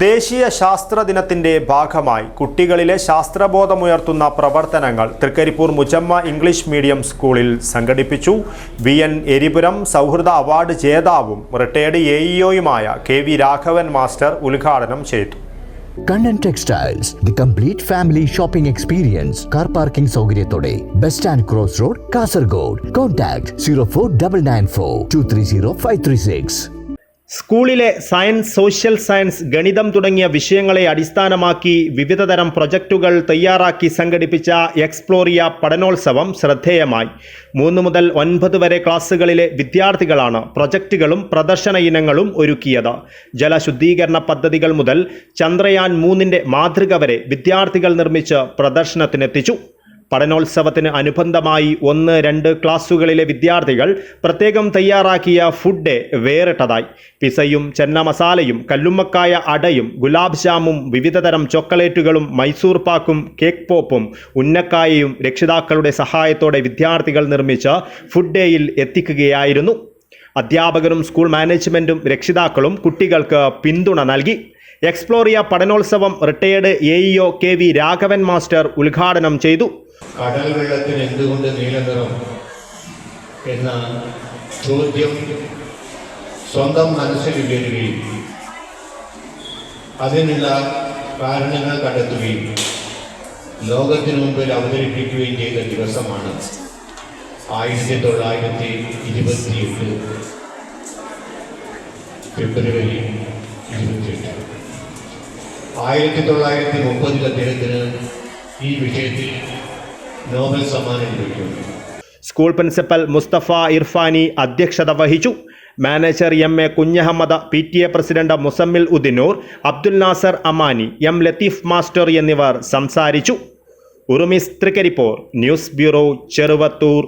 ദേശീയ ശാസ്ത്ര ദിനത്തിന്റെ ഭാഗമായി കുട്ടികളിലെ ശാസ്ത്രബോധമുയർത്തുന്ന പ്രവർത്തനങ്ങൾ തൃക്കരിപ്പൂർ മുജമ്മ ഇംഗ്ലീഷ് മീഡിയം സ്കൂളിൽ സംഘടിപ്പിച്ചു. വി എൻ എരിപുരം സൗഹൃദ അവാർഡ് ജേതാവും റിട്ടയർഡ് എ ഇഒയുമായ കെ വി രാഘവൻ മാസ്റ്റർ ഉദ്ഘാടനം ചെയ്തു. Kannan textiles the complete family shopping experience car parking സൗകര്യത്തോടെ bus stand cross road Kasaragod. Contact zero four double nine four two three zero five three six. സ്കൂളിലെ science social science ഗണിതം തുടങ്ങിയ വിഷയങ്ങളെ അടിസ്ഥാനമാക്കി വിവിധതരം പ്രൊജക്റ്റുകൾ തയ്യാറാക്കി സംഘടിപ്പിച്ച എക്സ്പ്ലോറിയ പഠനോത്സവം ശ്രദ്ധേയമായി. മൂന്ന് മുതൽ ഒൻപത് വരെ ക്ലാസ്സുകളിലെ വിദ്യാർത്ഥികളാണ് പ്രൊജക്റ്റുകളും പ്രദർശന ഇനങ്ങളും ഒരുക്കിയത്. ജലശുദ്ധീകരണ പദ്ധതികൾ മുതൽ ചന്ദ്രയാൻ മൂന്നിന്റെ മാതൃക വരെ വിദ്യാർത്ഥികൾ നിർമ്മിച്ച് പ്രദർശനത്തിനെത്തിച്ചു. പഠനോത്സവത്തിന് അനുബന്ധമായി ഒന്ന് രണ്ട് ക്ലാസ്സുകളിലെ വിദ്യാർത്ഥികൾ പ്രത്യേകം തയ്യാറാക്കിയ ഫുഡ് ഡേ വേറിട്ടതായി. പിസയും ചെന്ന മസാലയും കല്ലുമ്മക്കായ അടയും ഗുലാബ് ജാമും വിവിധതരം ചോക്ലേറ്റുകളും മൈസൂർ പാക്കും കേക്ക് പോപ്പും ഉന്നക്കായയും രക്ഷിതാക്കളുടെ സഹായത്തോടെ വിദ്യാർത്ഥികൾ നിർമ്മിച്ച് ഫുഡ് ഡേയിൽ എത്തിക്കുകയായിരുന്നു. അധ്യാപകരും സ്കൂൾ മാനേജ്മെന്റും രക്ഷിതാക്കളും കുട്ടികൾക്ക് പിന്തുണ നൽകി. Exploria പഠനോത്സവം retired A EO K V Raghavan master ഉദ്ഘാടനം ചെയ്തു. കടൽ വെള്ളത്തിന് എന്തുകൊണ്ട് നീലനിറം എന്ന ചോദ്യം സ്വന്തം മനസ്സിൽ ഉയരുകയും അതിനുള്ള കാരണങ്ങൾ കണ്ടെത്തുകയും ലോകത്തിനു മുമ്പിൽ അവതരിപ്പിക്കുകയും ചെയ്ത ദിവസമാണ് ആയിരത്തി തൊള്ളായിരത്തി ഇരുപത്തിയെട്ട് ഫെബ്രുവരി. ആയിരത്തി തൊള്ളായിരത്തി മുപ്പതിൽ അദ്ദേഹത്തിന് ഈ വിഷയത്തിൽ നോബൽ സമ്മാനം ലഭിക്കുന്നു. സ്കൂൾ പ്രിൻസിപ്പൽ മുസ്തഫ ഇർഫാനി അധ്യക്ഷത വഹിച്ചു. Manager M A Kunhahammad P T A president Muzammil Udinur Abdul Nasar Amani M Latheef master എന്നിവർ സംസാരിച്ചു. Urumis Trikaripur news bureau Cheruvathur.